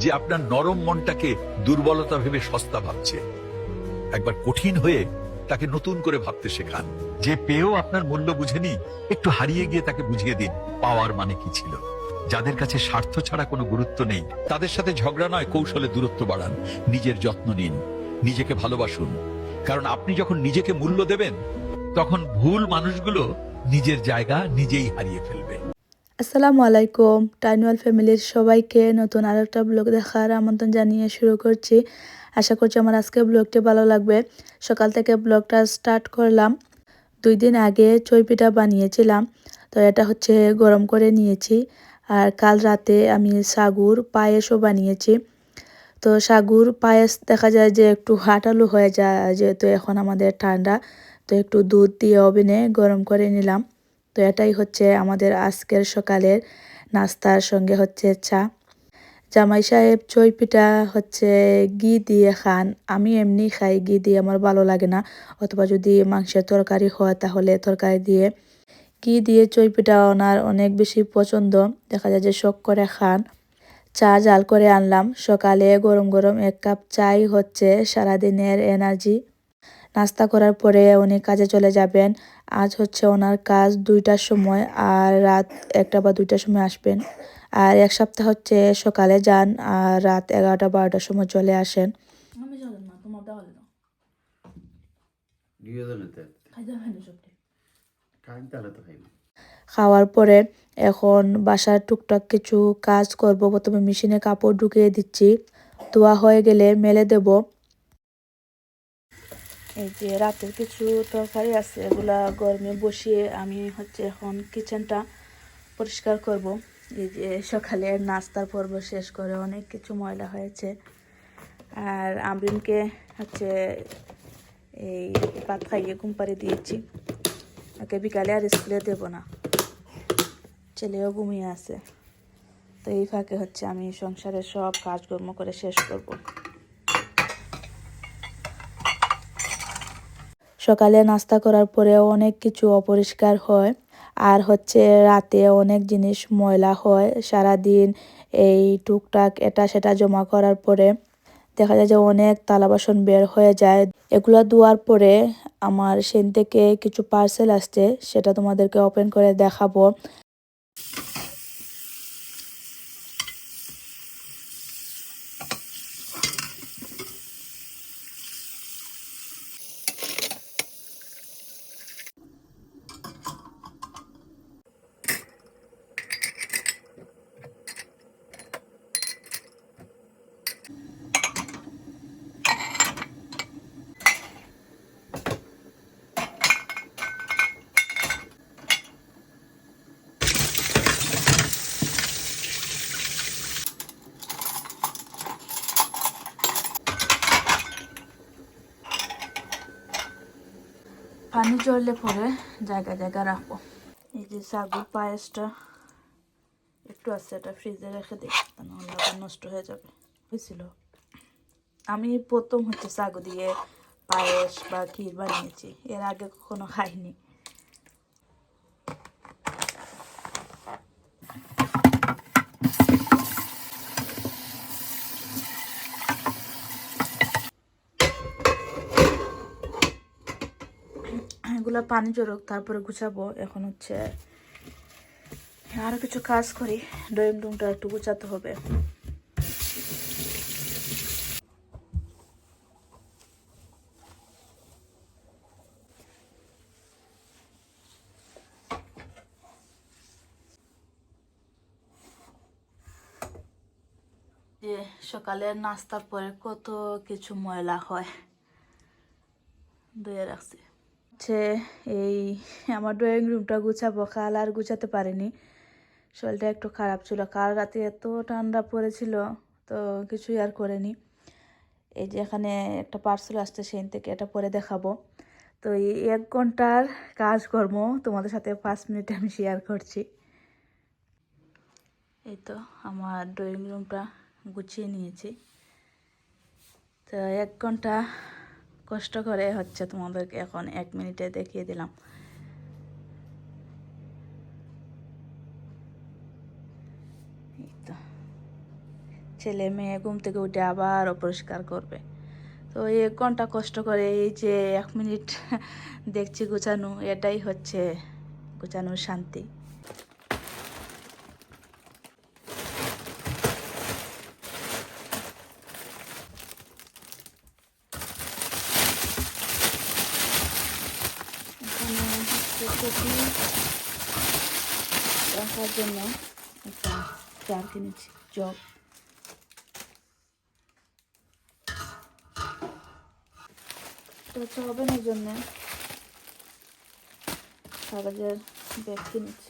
যে আপনার নরম মনটাকে দুর্বলতা ভেবে সস্তা ভাবছে। একবার কঠিন হয়ে তাকে নতুন করে ভাবতে শেখান। যে পেয়েও আপনার মূল্য বুঝেনি, একটু হারিয়ে গিয়ে তাকে বুঝিয়ে দিন, পাওয়ার মানে কি ছিল? যাদের কাছে স্বার্থ ছাড়া কোনো গুরুত্ব নেই, তাদের সাথে ঝগড়া নয়, কৌশলে দূরত্ব বাড়ান, নিজের যত্ন নিন, নিজেকে ভালোবাসুন। কারণ আপনি যখন নিজেকে মূল্য দেবেন, তখন ভুল মানুষগুলো নিজের জায়গা নিজেই হারিয়ে ফেলবে। আসসালামু আলাইকুম, টাইনুয়াল ফ্যামিলির সবাইকে নতুন আরও একটা ব্লগ দেখার আমন্ত্রণ জানিয়ে শুরু করছি। আশা করছি আমার আজকের ব্লগটি ভালো লাগবে। সকাল থেকে ব্লগটা স্টার্ট করলাম। দুই দিন আগে চই পিঠা বানিয়েছিলাম, তো এটা হচ্ছে গরম করে নিয়েছি। আর কাল রাতে আমি সাগুর পায়েসও বানিয়েছি। তো সাগুর পায়েস দেখা যায় যে একটু হাঁটালু হয়ে যায়, যেহেতু এখন আমাদের ঠান্ডা, তো একটু দুধ দিয়ে ওভেনে গরম করে নিলাম। তো এটাই হচ্ছে আমাদের আজকের সকালের নাস্তার সঙ্গে হচ্ছে চা। জামাই সাহেব চই পিঠা হচ্ছে ঘি দিয়ে খান। আমি এমনি খাই, ঘি দিয়ে আমার ভালো লাগে না। অথবা যদি মাংসের তরকারি হয় তাহলে তরকারি দিয়ে ঘি দিয়ে চই পিঠা ওনার অনেক বেশি পছন্দ। দেখা যায় যে শখ করে খান। চা জাল করে আনলাম। সকালে গরম গরম এক কাপ চাই হচ্ছে সারাদিনের এনার্জি। নাস্তা করার পরে উনি কাজে চলে যাবেন। আজ হচ্ছে ওনার কাজ দুইটার সময় আর রাত একটা বা দুইটার সময় আসবেন। আর এক সপ্তাহ হচ্ছে সকালে যান আর রাত এগারোটা বারোটার সময় চলে আসেন। খাওয়ার পরে এখন বাসার টুকটাক কিছু কাজ করব। প্রথমে মেশিনে কাপড় ঢুকিয়ে দিচ্ছি। ধোয়া হয়ে গেলে মেলে দেব। এই যে রাতের কিছু তরকারি আছে, এগুলা গরমে বসিয়ে আমি হচ্ছে এখন কিচেনটা পরিষ্কার করব। এই যে সকালে নাস্তার পর্ব শেষ করে অনেক কিছু ময়লা হয়েছে। আর আমরিনকে হচ্ছে এই ভাত খাইয়ে ঘুম পাড়িয়ে দিয়েছি। ওকে বিকালে আর স্কুলে দেবো না। ছেলেও ঘুমিয়ে আছে। তো এই ফাঁকে হচ্ছে আমি সংসারের সব কাজকর্ম করে শেষ করব। সকালে নাস্তা করার পরেও অনেক কিছু অপরিষ্কার হয়। আর হচ্ছে রাতে অনেক জিনিস ময়লা হয়। সারা দিন এই টুকটাক এটা সেটা জমা করার পরে দেখা যায় যে অনেক তালা বাসন বের হয়ে যায়। এগুলো ধোয়ার পরে আমার সেন থেকে কিছু পার্সেল আসছে, সেটা তোমাদেরকে ওপেন করে দেখাবো। চললে পরে জায়গা জায়গা রাখব। এই যে সাগুর পায়েসটা একটু আছে, এটা ফ্রিজে রেখে দিই নাহলে আবার নষ্ট হয়ে যাবে। হয়েছিল। আমি প্রথম হচ্ছে সাগু দিয়ে পায়েস বা ক্ষীর বানিয়েছি, এর আগে কখনো খাইনি। এগুলো পানি জড়ুক তারপরে গুছাবো। এখন হচ্ছে আরও কিছু কাজ করি, ড্রয়িং রুমটা একটু গুছাতে হবে। যে নাস্তার পরে কত কিছু ময়লা হয়। ধুয়ে রাখছি। হচ্ছে এই আমার ড্রয়িং রুমটা গুছাবো। কাল আর গুছাতে পারিনি। শরীরটা একটু খারাপ ছিল। কাল রাতে এত ঠান্ডা পড়েছিল, তো কিছুই আর করিনি। এই যে এখানে একটা পার্সেল আসছে সেই থেকে, এটা পরে দেখাবো। তো এই এক ঘণ্টার কাজকর্ম তোমাদের সাথে পাঁচ মিনিটে আমি শেয়ার করছি। এই তো আমার ড্রয়িং রুমটা গুছিয়ে নিয়েছি। তো এক ঘণ্টা কষ্ট করে হচ্ছে তোমাদেরকে এখন এক মিনিটে দেখিয়ে দিলাম। ছেলে মেয়ে ঘুম থেকে উঠে আবার অপরিষ্কার করবে। তো এক ঘণ্টা কষ্ট করে এই যে এক মিনিট দেখছি গুছানো, এটাই হচ্ছে গুছানোর শান্তি এখানে কপি রাখার জন্য একটা চার কিনেছি জগ। হচ্ছে ওভেনের জন্য কাগজের ব্যাগ কিনেছি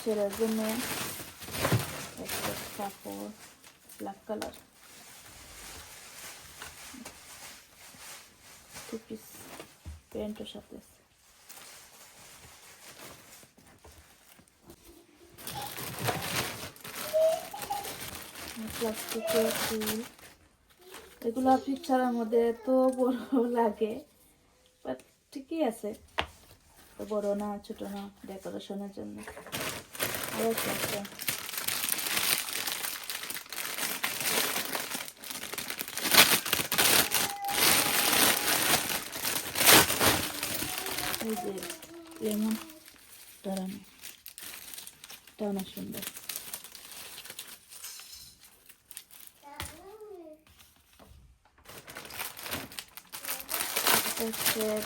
ছেলের জন্য একটা কাপড় ব্ল্যাক কালার টু পিস প্যান্টের সাথে। প্লাস্টিকের ফুল এগুলো পিকচারের মধ্যে এত বড় লাগে বাট ঠিকই আছে। বড় না, ছোট না ডেকোরেশনের জন্য। এই যে লেমন দাঁড়ানো এটা অনেক সুন্দর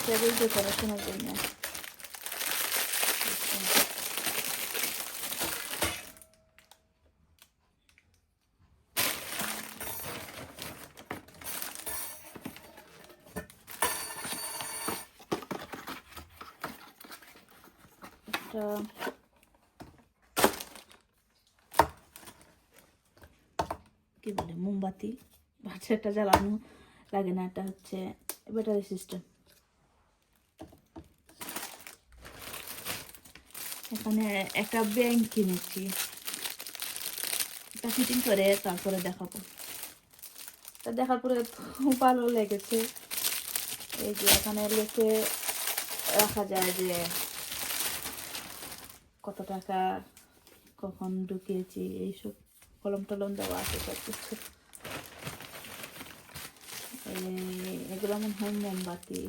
টেবিল ডেকোরেশনের জন্য। একটা কি বলে, মোমবাতি। বাচ্চাটা জ্বালানো লাগে না, এটা হচ্ছে ব্যাটারি সিস্টেম এখানে একটা ব্যাংক কিনেছি। এটা ফিটিং করে তারপরে দেখাবো। তা দেখার পরে ভালো লেগেছে। এই যে এখানে লিখে রাখা যায় যে কত টাকা, কখন ঢুকিয়েছি এইসব কলম টলম দেওয়া আছে সব কিছু। এগুলো মনে হয় মোমবাতি,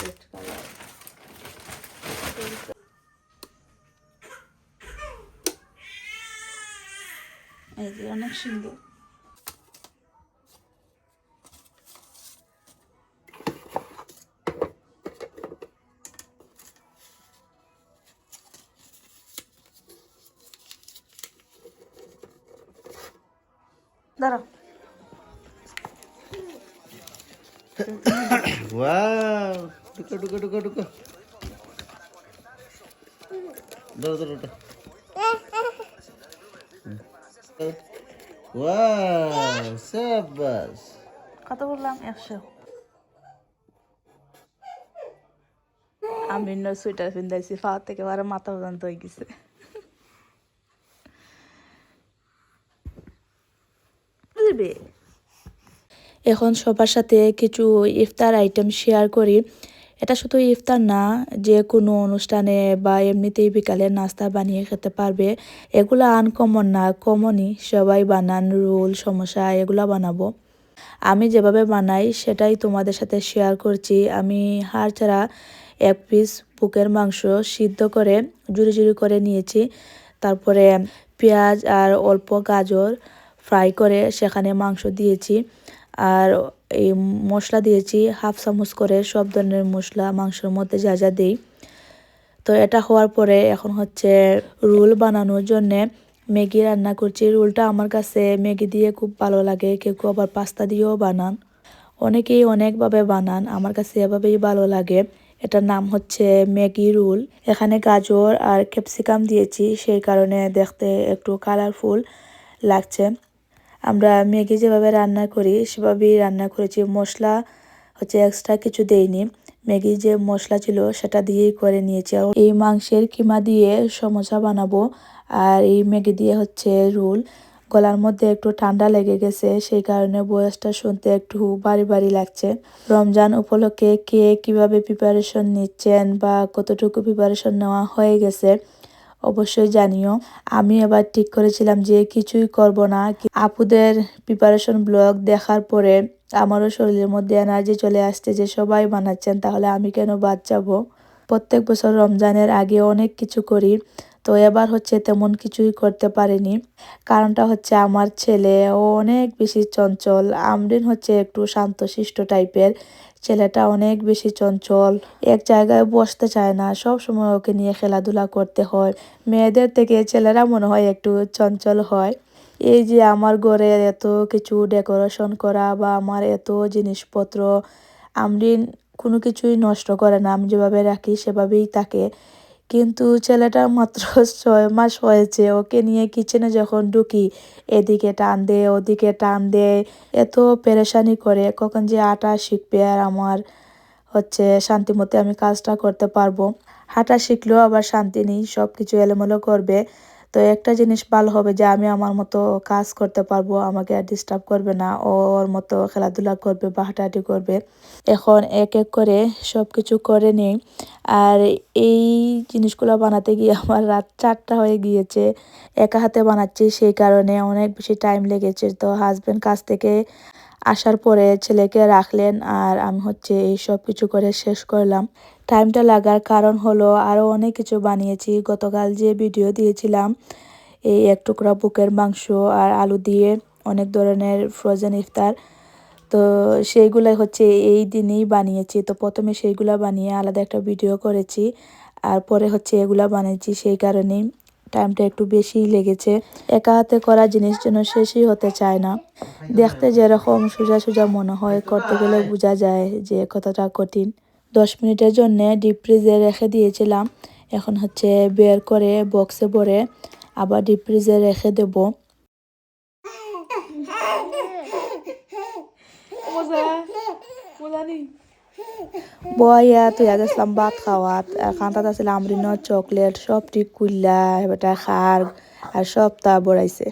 রেড কালার। এই যে অনেক সুন্দর। দাঁড়াও। ওয়াও ঢুকো ঢুকো ঢুকো ঢুকো ধরো ধরো ওটা। ওয়াও সাবাস কত বললাম? একশো। আমি সোয়েটার পিন্দাইছি পা থেকে বারে মাথা পর্যন্ত হয়ে গেছে। বুঝবে এখন সবার সাথে কিছু ইফতার আইটেম শেয়ার করি। এটা শুধু ইফতার না, যে কোনো অনুষ্ঠানে বা এমনিতেই বিকালে নাস্তা বানিয়ে খেতে পারবে। এগুলো আনকমন না কমনই সবাই বানান, রোল, সমস্যা, এগুলো বানাবো। আমি যেভাবে বানাই, সেটাই তোমাদের সাথে শেয়ার করছি। আমি হাড় ছাড়া এক পিস বুকের মাংস সিদ্ধ করে, জুড়ি জুড়ি করে নিয়েছি। তারপরে পেঁয়াজ আর অল্প গাজর ফ্রাই করে সেখানে মাংস দিয়েছি। আর এই মশলা দিয়েছি, হাফ চামচ করে সব ধরনের মশলা, মাংসের মধ্যে যা যা দিই। তো এটা হওয়ার পরে এখন হচ্ছে রোল বানানোর জন্যে ম্যাগি রান্না করছি। রোলটা আমার কাছে ম্যাগি দিয়ে খুব ভালো লাগে। কেউ কেউ আবার পাস্তা দিয়েও বানান। অনেকেই অনেকভাবে বানান, আমার কাছে এভাবেই ভালো লাগে। এটার নাম হচ্ছে ম্যাগি রোল। এখানে গাজর আর ক্যাপসিকাম দিয়েছি, সেই কারণে দেখতে একটু কালারফুল লাগছে। আমরা ম্যাগি যেভাবে রান্না করি, সেভাবেই রান্না করেছি। মশলা হচ্ছে এক্সট্রা কিছু দেইনি। ম্যাগি যে মশলা ছিল, সেটা দিয়েই করে নিয়েছি। আর এই মাংসের কিমা দিয়ে সমোসা বানাবো। আর এই ম্যাগি দিয়ে হচ্ছে রোল। গলার মধ্যে একটু ঠান্ডা লেগে গেছে, সেই কারণে বয়সটা শুনতে একটু বাড়ি বাড়ি লাগছে। রমজান উপলক্ষে কে কীভাবে প্রিপারেশন নিচ্ছেন বা কতটুকু প্রিপারেশন নেওয়া হয়ে গেছে অবশ্যই জানিও। আমি এবার ঠিক করেছিলাম যে কিছুই করব না। আপুদের প্রিপারেশন ব্লগ দেখার পরে আমারও শরীরের মধ্যে এনার্জি চলে আসছে যে সবাই বানাচ্ছেন, তাহলে আমি কেন বাদ যাব? প্রত্যেক বছর রমজানের আগে অনেক কিছু করি। তো এবার হচ্ছে তেমন কিছুই করতে পারিনি। কারণটা হচ্ছে আমার ছেলে, ও অনেক বেশি চঞ্চল। আমরিন হচ্ছে একটু শান্তশিষ্ট টাইপের। ছেলেটা অনেক বেশি চঞ্চল, এক জায়গায় বসতে চায় না। সব সময় ওকে নিয়ে খেলাধুলা করতে হয়। মেয়েদের থেকে ছেলেরা মনে হয় একটু চঞ্চল হয়। এই যে আমার ঘরে এত কিছু ডেকোরেশন করা বা আমার এত জিনিসপত্র, আমরিন কোনো কিছুই নষ্ট করে না। আমি যেভাবে রাখি সেভাবেই থাকে। কিন্তু ছেলেটা মাত্র ছয় মাস হয়েছে। ওকে নিয়ে কিচেনে যখন ঢুকি, এদিকে টান দে, ওদিকে টান দে, এত পেরেশানি করে, কখন যে আটা শিখবে আর আমার হচ্ছে শান্তি মতে আমি কাজটা করতে পারব। হাঁটা শিখলেও আবার শান্তি নেই সব কিছু এলোমেলো করবে। তো একটা জিনিস ভালো হবে যে আমি আমার মতো কাজ করতে পারব, আমাকে আর ডিস্টার্ব করবে না, ওর মতো খেলাধুলা করবে বা হাঁটাহাঁটি করবে। এখন এক এক করে সব কিছু করে নিই। আর এই জিনিসগুলো বানাতে গিয়ে আমার রাত চারটা হয়ে গিয়েছে, একা হাতে বানাচ্ছি, সেই কারণে অনেক বেশি টাইম লেগেছে। তো হাজব্যান্ড কাছ থেকে আসার পরে ছেলেকে রাখলেন আর আমি হচ্ছে এই সব কিছু করে শেষ করলাম। টাইমটা লাগার কারণ হলো আরও অনেক কিছু বানিয়েছি। গতকাল যে ভিডিও দিয়েছিলাম, এই এক টুকরা বুকের মাংস আর আলু দিয়ে অনেক ধরনের ফ্রোজেন ইফতার, তো সেইগুলাই হচ্ছে এই দিনেই বানিয়েছি। তো প্রথমে সেইগুলা বানিয়ে আলাদা একটা ভিডিও করেছি আর পরে হচ্ছে এগুলা বানিয়েছি সেই কারণেই। টাইমটা একটু বেশিই লেগেছে। একা হাতে করা জিনিস যেন শেষই হতে চায় না। দেখতে যেরকম সোজা সোজা মনে হয়, করতে গেলে বোঝা যায় যে কতটা কঠিন। দশ মিনিটের জন্যে ডিপ ফ্রিজে রেখে দিয়েছিলাম। এখন হচ্ছে বের করে বক্সে ভরে আবার ডিপ ফ্রিজে রেখে দেবো। বয়া, তুই গেছিলাম ভাত খাওয়াত আর খান্তাত আছিল আমরিন চকলেট সব ঠিক কুল্লা এবার খার আর সব তা বড়াইছে